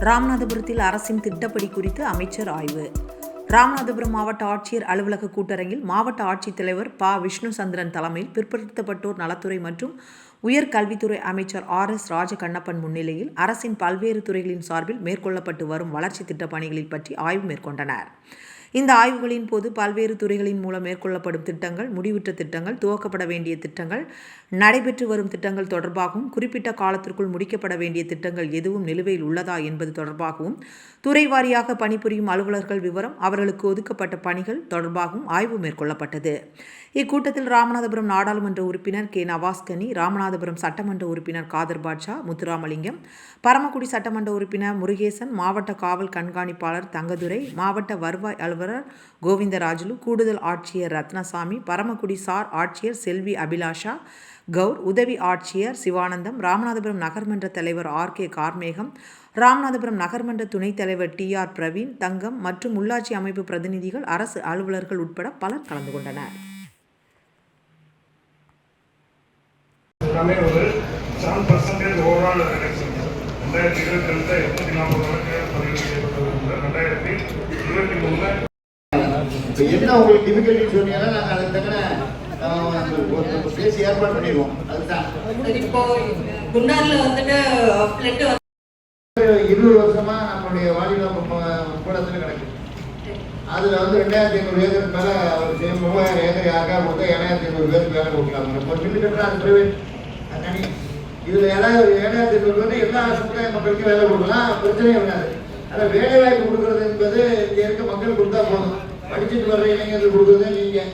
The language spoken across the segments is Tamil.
ராமநாதபுரத்தில் அரசின் திட்டப்படி குறித்து அமைச்சர் ஆய்வு. ராமநாதபுரம் மாவட்ட ஆட்சியர் அலுவலக கூட்டரங்கில் மாவட்ட ஆட்சித்தலைவர் ப. விஷ்ணு சந்திரன் தலைமையில் பிற்படுத்தப்பட்டோர் நலத்துறை மற்றும் உயர்கல்வித்துறை அமைச்சர் ஆர். எஸ். ராஜகண்ணப்பன் முன்னிலையில் அரசின் பல்வேறு துறைகளின் சார்பில் மேற்கொள்ளப்பட்டு வரும் வளர்ச்சி திட்டப் பணிகளில் பற்றி ஆய்வு மேற்கொண்டனர். இந்த ஆய்வுகளின் போது பல்வேறு துறைகளின் மூலம் மேற்கொள்ளப்படும் திட்டங்கள் முடிவுற்ற திட்டங்கள் துவக்கப்பட வேண்டிய திட்டங்கள் நடைபெற்று வரும் திட்டங்கள் தொடர்பாகவும் குறிப்பிட்ட காலத்திற்குள் முடிக்கப்பட வேண்டிய திட்டங்கள் எதுவும் நிலுவையில் உள்ளதா என்பது தொடர்பாகவும் துறை வாரியாக பணிபுரியும் அலுவலர்கள் விவரம் அவர்களுக்கு ஒதுக்கப்பட்ட பணிகள் தொடர்பாகவும் ஆய்வு மேற்கொள்ளப்பட்டது. இக்கூட்டத்தில் ராமநாதபுரம் நாடாளுமன்ற உறுப்பினர் கே நவாஸ்கனி ராமநாதபுரம் சட்டமன்ற உறுப்பினர் காதர் பாட்ஷா முத்துராமலிங்கம் பரமக்குடி சட்டமன்ற உறுப்பினர் முருகேசன் மாவட்ட காவல் கண்காணிப்பாளர் தங்கதுரை மாவட்ட வருவாய் அலுவலர் கோவிந்தராஜுலு கூடுதல் ஆட்சியர் ரத்னசாமி பரமக்குடி சார் ஆட்சியர் செல்வி அபிலாஷா கவுர் உதவி ஆட்சியர் சிவானந்தம் ராமநாதபுரம் நகர்மன்ற தலைவர் ஆர் கே கார்மேகம் ராமநாதபுரம் நகர்மன்ற துணைத் தலைவர் டி ஆர் பிரவீன் தங்கம் மற்றும் உள்ளாட்சி அமைப்பு பிரதிநிதிகள் அரசு அலுவலர்கள் உட்பட பலர் கலந்து கொண்டனர். எல்லாமே ஒரு செவன் பர்சன்டேஜ் ஓவரால் ரிடக்ஷன் ரெண்டாயிரத்தி இருபத்தி ரெண்டுல எட்நூத்தி நாற்பது வழக்கு பதிவு செய்யப்பட்டது. ரெண்டாயிரத்தி இருபத்தி மூணுல இப்போ என்ன உங்களுக்கு டிஃபிகல்ட்டி சொன்னீங்கன்னா நாங்கள் அதுக்கு தக்கன ஆஹ், ஒரு பேசி ஏற்பாடு பண்ணிடுவோம். அதுதான். சரி, இப்போ குண்டார்ல வந்துட்டு பிளட் இருபது வருஷமா நம்மளுடைய வாலிப கூடத்தில் கிடக்கு. அதில் வந்து ரெண்டாயிரத்தி ஐநூறு ஏக்கர் மேலே அவர் செய்யும் மூவாயிரம் ஏக்கர் கொடுத்தா ஏழாயிரத்தி ஐநூறு பேருக்கு வேலை கொடுக்கலாம். இப்போ மில்லு கட்டுறா அது பிரைவேட். தனி இதில் ஏதாவது ஏழாயிரத்தி ஐநூறு பேர் எல்லா சமுதாய மக்களுக்கும் வேலை கொடுக்கலாம். பிரச்சனையே வராது ஆனால் வேலை வாய்ப்பு கொடுக்கறது என்பது இங்கே இருக்க மக்கள் கொடுத்தா போதும். படிச்சுட்டு வர்ற இளைஞர்கள் கொடுக்குறது நீங்கள்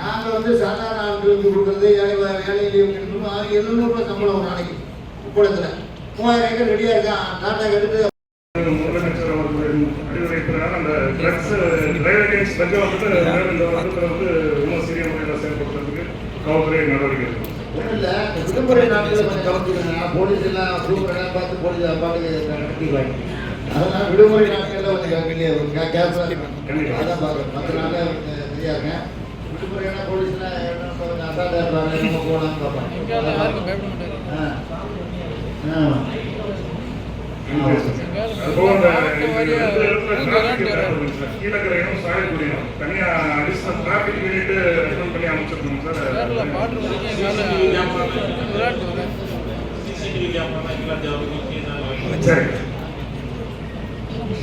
நாங்கள் வந்து சாதாரண ஆட்களுக்கு கொடுக்குறது ஏழை வேலையிலையும் ஆறு எழுநூறுபா சம்பளம் ஒரு நாளைக்கு கூடத்தில் மூவாயிரம் ஏக்கர் ரெடியாக இருக்கான் டாட்டா எடுத்து முதலமைச்சர் அவர்களின் அறிவுரை பிரகாரம் அந்த ட்ரக்ஸ் டிரைவர் அகேன்ஸ்ட் ட்ரக் வந்துட்டு வந்து ரொம்ப சிறிய முறையில் செயல்படுத்துறதுக்கு காவல்துறை நடவடிக்கை எடுக்கும் இல்லை விடுமுறை நாட்களில் கொஞ்சம் கவனிச்சுக்கோங்க. போலீஸ் எல்லாம் எல்லாம் பார்த்து போலீஸ் பாட்டுக்கு நடத்திடுவாங்க அதனால விடுமுறை நாட்களில் கொஞ்சம் வெளியே கேர்ஃபுல்லாக அதான் பார்க்குறேன் மற்ற நாளில் ஃப்ரீயாக இருக்கேன். விடுமுறைனா போலீஸ்லாம் கொஞ்சம் அசால்ட்டாக இருப்பாங்க. நம்ம போகலாம்னு பார்ப்பாங்க. ஆ. ஆ.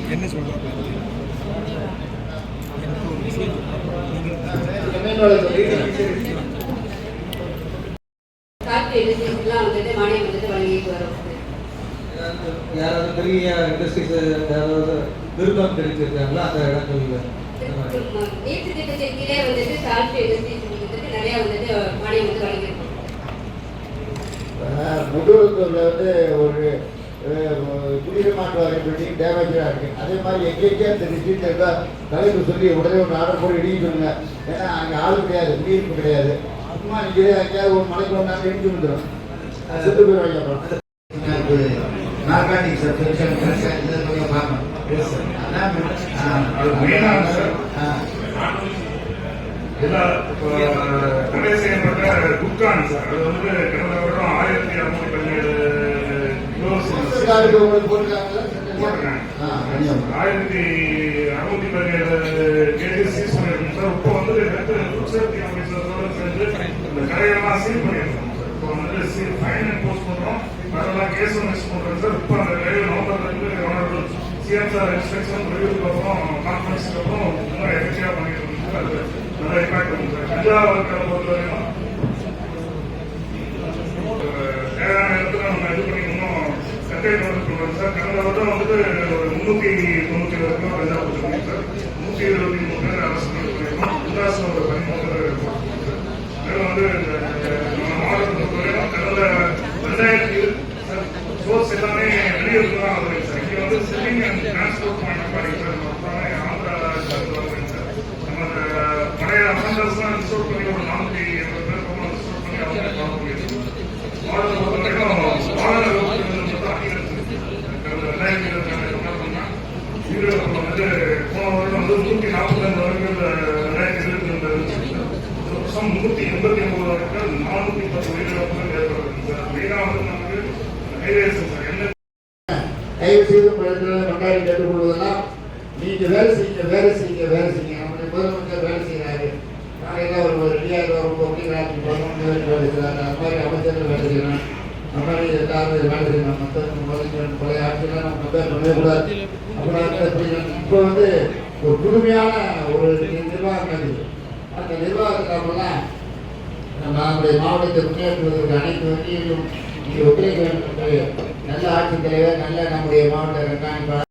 என்ன சொல்றாங்க இந்த மானியம் வந்துட்டு வழங்கிட்டு வரோம். யாராவது பெரிய இண்டஸ்ட்ரீஸ் யாராவது விருப்பம் தெரிவிச்சிருக்காங்களா அந்த இடங்கள்ல? நீட்டு திட்டத்தின் கீழே வந்துட்டு கார்த்தி ஏஜென்சிஸ் வந்துட்டு நிறைய வந்துட்டு மானியம் வந்து வழங்கியிருக்கோம் முதுகுத்தூரில் வந்து ஒரு மாற்று வாரியம் பில்டிங் டேமேஜாக இருக்கு. அதே மாதிரி டிஸ்ட்ரிக்ட் இருக்கா தலைவர் சொல்லி உடனே ஒரு ஆர்டர் போட்டு இடிக்க சொல்லுங்க. ஏன்னா அங்கே ஆள் கிடையாது குடியிருப்பு கிடையாது. சும்மா இங்கே எங்கேயாவது ஒரு மலைக்கு ஒன்றாங்க இடிச்சு வந்துடும் செத்து போயிடுவாங்க அப்புறம் நார்காட்டிக் சப்ஸ்டேஷன் இதை கொஞ்சம் பார்க்கணும் சார் தடை செய்யப்பட்ட குட்கான் சார் அது வந்து கடந்த வருடம் ஆயிரத்தி அறுநூத்தி பதினேழு ஆயிரத்தி அறுநூத்தி பதினேழு கேஜி சீஸ் பண்ணிருக்கோம் சார். இப்போ வந்து சேஃப்டி ஆஃபீஸரோட சேர்ந்து இந்த கடையெல்லாம் சீல் பண்ணியிருக்கோம். சார் இப்போ வந்து சீல் ஃபைன் இம்போஸ் பண்றோம் அதெல்லாம் கேஸ் மிஸ் பண்றோம் சார். கவர்னர் சிஎம் இன்ஸ்ட்ரக்ஷன் ரிவ்யூக்கு அப்புறம் கான்ஃபரன்ஸுக்கு அப்புறம் இன்னும் எஃபெக்டிவா பண்ணிட்டு இருந்தது அது நல்ல இம்பாக்ட் சார் கஞ்சா வளர்க்கிற தேவையான இடத்துல நம்ம இது பண்ணி இன்னும் கட்டையில் வந்து சார் கடந்த வருடம் வந்துட்டு ஒரு கஞ்சா கொடுத்துருக்கோம் சார் நூத்தி எழுபத்தி மூணு பேர் அரசு பண்ணிருக்கோம் உல்லாசம் ஒரு பதிமூணு பேர் மேலும் வந்து இந்த நம்ம மாவட்டத்தை பொறுத்தவரைக்கும் கடந்த ரெண்டாயிரத்தி சோர்ஸ் வருது சார் வந்து அண்ட் டிரான்ஸ்போர்ட் ஆந்திரா பழைய பண்ணி ஒரு நானூத்தி எண்பது பேர் பக்கம் ரிசோர்ட் பண்ணி அவங்க பார்க்க முடியுது பொறுத்தவரைக்கும் ரெண்டாயிரத்தி இருபத்தி ஈரோடு வந்து போன வருடம் வந்து நூத்தி வரைக்கும் ரெண்டாயிரத்தி இருபத்தி ரெண்டு எண்பத்தி ஒன்பது வரைக்கும் நானூத்தி பத்து உயிரிழப்புகள் ஏற்படுது சார் மெயினா வந்து நமக்கு ஹைவேஸ் சார் என்ன தயவு செய்து உங்களிடத்தில் கொண்டாடி கேட்டுக்கொள்வதெல்லாம் நீங்க வேலை செய்யுங்க வேலை செய்யுங்க வேலை செய்யுங்க. நம்முடைய முதலமைச்சர் வேலை செய்யறாரு காலையில் ஒரு ஒரு ரெடியாக ஒரு அப்படிங்கிறாங்க பதினொன்று வேலை செய்யறாங்க அது மாதிரி அமைச்சர்கள் வேலை செய்யணும் அந்த மாதிரி எல்லாரும் வேலை செய்யணும் மற்ற முதலமைச்சர் பழைய ஆட்சியெல்லாம் நம்ம கம்பேர் பண்ணவே கூடாது. அப்புறம் இப்போ வந்து ஒரு புதுமையான ஒரு நிர்வாகம் இருக்குது அந்த நிர்வாகத்தில் நம்மலாம் நம்ம நம்முடைய மாவட்டத்தை முன்னேற்றுவதற்கு அனைத்து வங்கியிலும் இங்கே ஒத்துழைக்க வேண்டும் என்று நல்ல ஆட்சித் தலைவர் நல்ல நம்முடைய மாவட்ட கண்காணிப்பாளர்.